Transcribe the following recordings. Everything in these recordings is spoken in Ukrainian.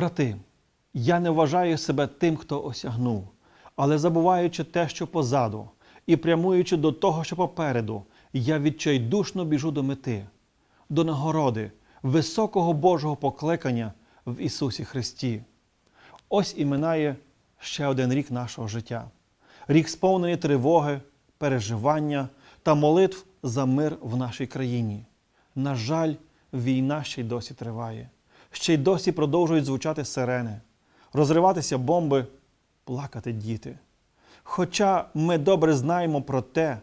Брати, я не вважаю себе тим, хто осягнув, але забуваючи те, що позаду, і прямуючи до того, що попереду, я відчайдушно біжу до мети, до нагороди, високого Божого покликання в Ісусі Христі. Ось і минає ще один рік нашого життя. Рік сповнений тривоги, переживання та молитв за мир в нашій країні. На жаль, війна ще й досі триває. Ще й досі продовжують звучати сирени, розриватися бомби, плакати діти. Хоча ми добре знаємо про те,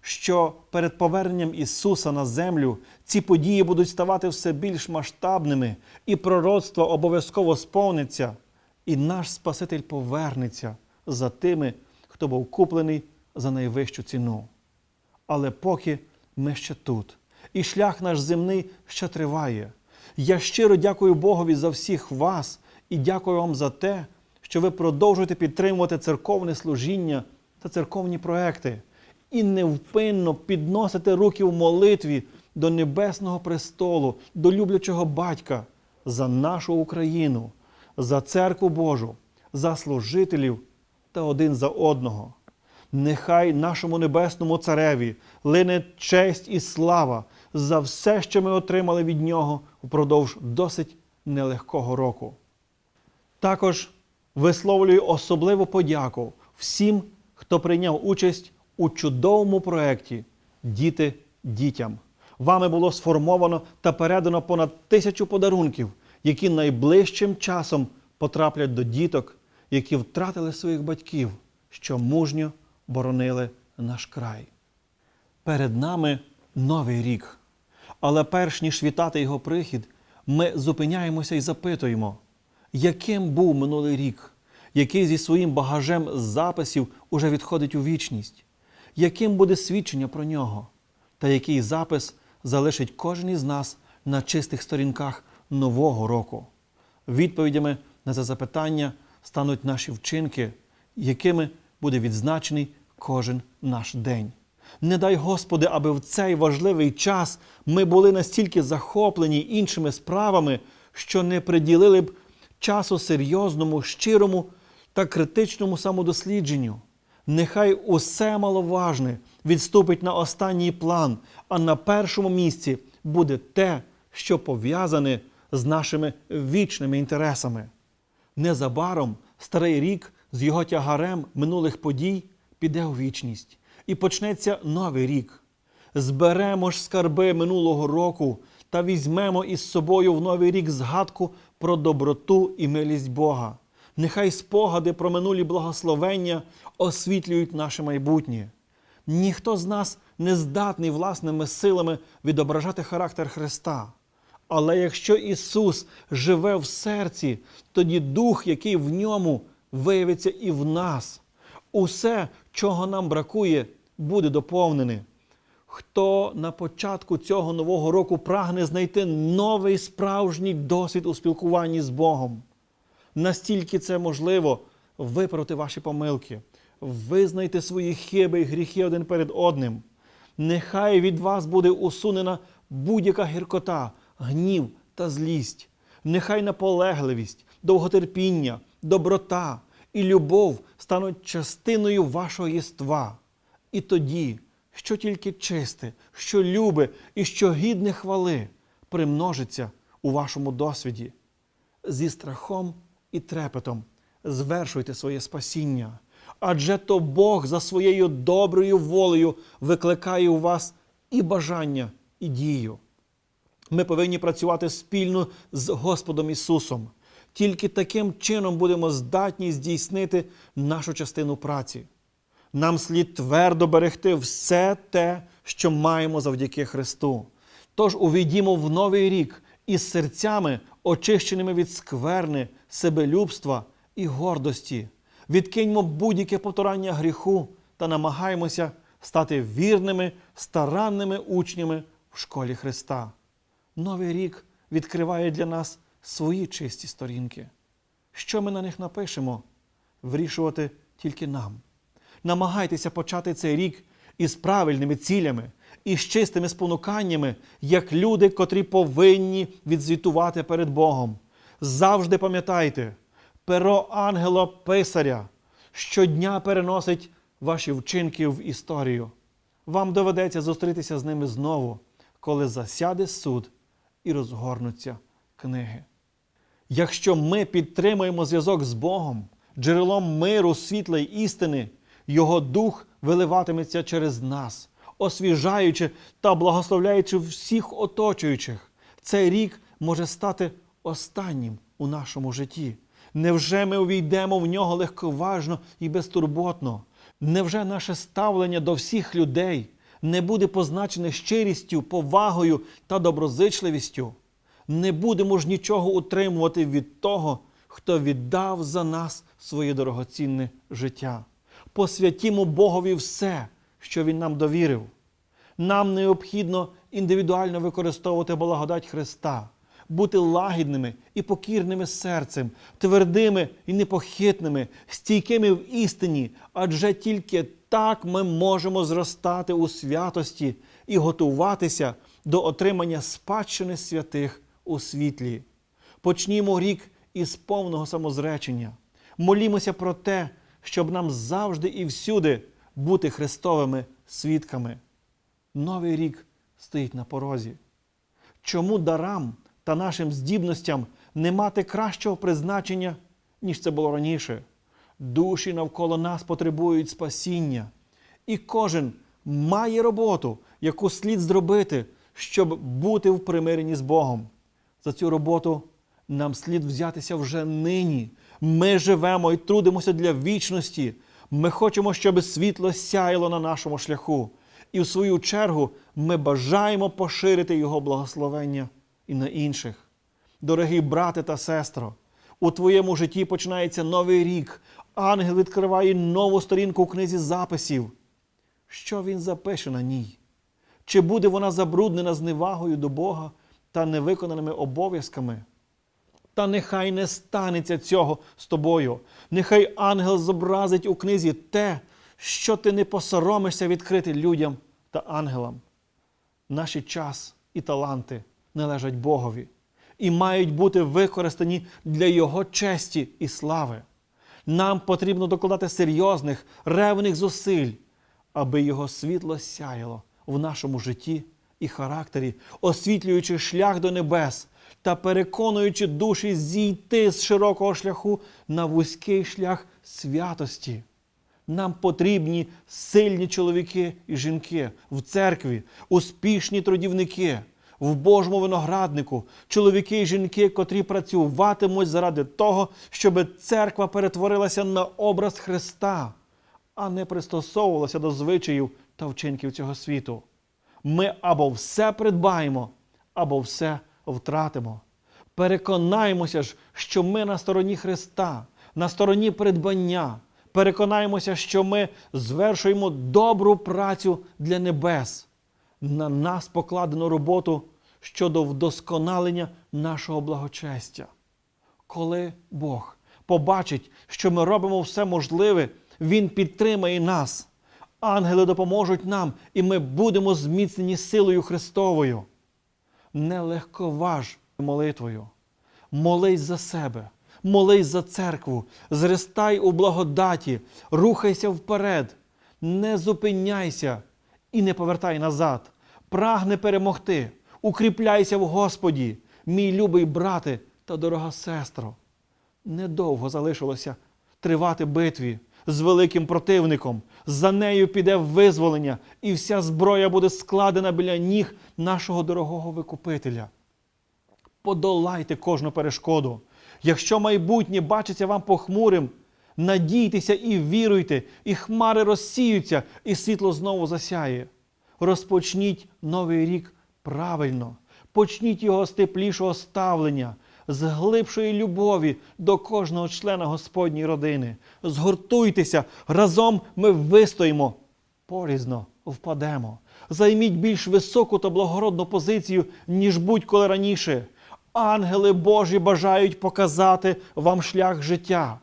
що перед поверненням Ісуса на землю ці події будуть ставати все більш масштабними, і пророцтво обов'язково сповниться, і наш Спаситель повернеться за тими, хто був куплений за найвищу ціну. Але поки ми ще тут, і шлях наш земний ще триває. Я щиро дякую Богові за всіх вас і дякую вам за те, що ви продовжуєте підтримувати церковне служіння та церковні проекти і невпинно підносите руки в молитві до Небесного престолу, до люблячого батька за нашу Україну, за церкву Божу, за служителів та один за одного. Нехай нашому небесному цареві лине честь і слава за все, що ми отримали від нього впродовж досить нелегкого року. Також висловлюю особливу подяку всім, хто прийняв участь у чудовому проєкті Діти дітям. Вами було сформовано та передано понад тисячу подарунків, які найближчим часом потраплять до діток, які втратили своїх батьків, що мужньо боронили наш край. Перед нами новий рік. Але перш ніж вітати його прихід, ми зупиняємося і запитуємо, яким був минулий рік, який зі своїм багажем записів уже відходить у вічність, яким буде свідчення про нього, та який запис залишить кожен із нас на чистих сторінках нового року. Відповідями на це запитання стануть наші вчинки, якими буде відзначений кожен наш день. Не дай Господи, аби в цей важливий час ми були настільки захоплені іншими справами, що не приділили б часу серйозному, щирому та критичному самодослідженню. Нехай усе маловажне відступить на останній план, а на першому місці буде те, що пов'язане з нашими вічними інтересами. Незабаром старий рік з його тягарем минулих подій піде у вічність і почнеться новий рік. Зберемо ж скарби минулого року та візьмемо із собою в новий рік згадку про доброту і милість Бога. Нехай спогади про минулі благословення освітлюють наше майбутнє. Ніхто з нас не здатний власними силами відображати характер Христа. Але якщо Ісус живе в серці, тоді Дух, який в ньому, виявиться і в нас. Усе, чого нам бракує, буде доповнене. Хто на початку цього нового року прагне знайти новий справжній досвід у спілкуванні з Богом? Настільки це можливо виправити ваші помилки, визнайте свої хиби і гріхи один перед одним. Нехай від вас буде усунена будь-яка гіркота, гнів та злість. Нехай наполегливість, довготерпіння, доброта і любов стануть частиною вашого єства. І тоді, що тільки чисте, що любе і що гідне хвали, примножиться у вашому досвіді. Зі страхом і трепетом звершуйте своє спасіння, адже то Бог за своєю доброю волею викликає у вас і бажання, і дію. Ми повинні працювати спільно з Господом Ісусом. Тільки таким чином будемо здатні здійснити нашу частину праці. Нам слід твердо берегти все те, що маємо завдяки Христу. Тож увійдімо в новий рік із серцями, очищеними від скверни, себелюбства і гордості. Відкиньмо будь-яке потурання гріху та намагаємося стати вірними, старанними учнями в школі Христа. Новий рік відкриває для нас свої чисті сторінки. Що ми на них напишемо, вирішувати тільки нам. Намагайтеся почати цей рік із правильними цілями і з чистими спонуканнями, як люди, котрі повинні відзвітувати перед Богом. Завжди пам'ятайте, перо ангела писаря щодня переносить ваші вчинки в історію. Вам доведеться зустрітися з ними знову, коли засяде суд і розгорнуться книги. Якщо ми підтримуємо зв'язок з Богом, джерелом миру, світла й істини, Його дух виливатиметься через нас, освіжаючи та благословляючи всіх оточуючих. Цей рік може стати останнім у нашому житті. Невже ми увійдемо в нього легковажно і безтурботно? Невже наше ставлення до всіх людей не буде позначене щирістю, повагою та доброзичливістю? Не будемо ж нічого утримувати від того, хто віддав за нас своє дорогоцінне життя. Посвятімо Богові все, що Він нам довірив. Нам необхідно індивідуально використовувати благодать Христа, бути лагідними і покірними серцем, твердими і непохитними, стійкими в істині, адже тільки так ми можемо зростати у святості і готуватися до отримання спадщини святих у світлі. Почнімо рік із повного самозречення. Молімося про те, щоб нам завжди і всюди бути Христовими свідками. Новий рік стоїть на порозі. Чому дарам та нашим здібностям не мати кращого призначення, ніж це було раніше? Душі навколо нас потребують спасіння, і кожен має роботу, яку слід зробити, щоб бути в примиренні з Богом. За цю роботу нам слід взятися вже нині. Ми живемо і трудимося для вічності. Ми хочемо, щоб світло сяяло на нашому шляху. І в свою чергу ми бажаємо поширити Його благословення і на інших. Дорогі брате та сестро, у твоєму житті починається новий рік. Ангел відкриває нову сторінку у книзі записів. Що він запише на ній? Чи буде вона забруднена зневагою до Бога та невиконаними обов'язками? Та нехай не станеться цього з тобою. Нехай ангел зобразить у книзі те, що ти не посоромишся відкрити людям та ангелам. Наші час і таланти належать Богові і мають бути використані для Його честі і слави. Нам потрібно докладати серйозних, ревних зусиль, аби Його світло сяяло в нашому житті і характері, освітлюючи шлях до небес та переконуючи душі зійти з широкого шляху на вузький шлях святості. Нам потрібні сильні чоловіки і жінки в церкві, успішні трудівники, в Божому винограднику, чоловіки і жінки, котрі працюватимуть заради того, щоб церква перетворилася на образ Христа, а не пристосовувалася до звичаїв та вчинків цього світу. Ми або все придбаємо, або все втратимо. Переконаємося ж, що ми на стороні Христа, на стороні придбання. Переконаємося, що ми звершуємо добру працю для небес. На нас покладено роботу щодо вдосконалення нашого благочестя. Коли Бог побачить, що ми робимо все можливе, Він підтримає нас. Ангели допоможуть нам, і ми будемо зміцнені силою Христовою. Не легковаж молитвою. Молись за себе, молись за церкву, зростай у благодаті, рухайся вперед, не зупиняйся і не повертай назад. Прагни перемогти, укріпляйся в Господі, мій любий брате та дорога сестро. Недовго залишилося тривати битві з великим противником. За нею піде визволення, і вся зброя буде складена біля ніг нашого дорогого викупителя. Подолайте кожну перешкоду. Якщо майбутнє бачиться вам похмурим, надійтеся і віруйте, і хмари розсіються, і світло знову засяє. Розпочніть новий рік правильно, почніть його з теплішого ставлення, з глибшої любові до кожного члена Господньої родини. Згуртуйтеся, разом ми вистоїмо, порізно впадемо. Займіть більш високу та благородну позицію, ніж будь-коли раніше. Ангели Божі бажають показати вам шлях життя.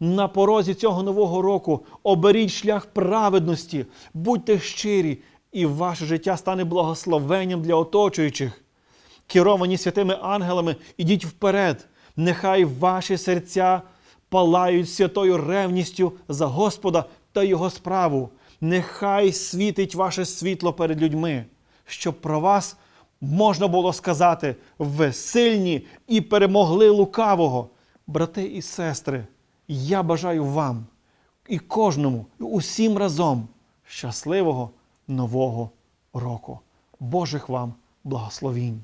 На порозі цього нового року оберіть шлях праведності, будьте щирі, і ваше життя стане благословенням для оточуючих. Керовані святими ангелами, ідіть вперед, Нехай ваші серця палають святою ревністю за Господа та Його справу. Нехай світить ваше світло перед людьми, щоб про вас можна було сказати: ви сильні і перемогли лукавого. Брати і сестри, я бажаю вам і кожному, і усім разом щасливого нового року. Божих вам благословінь!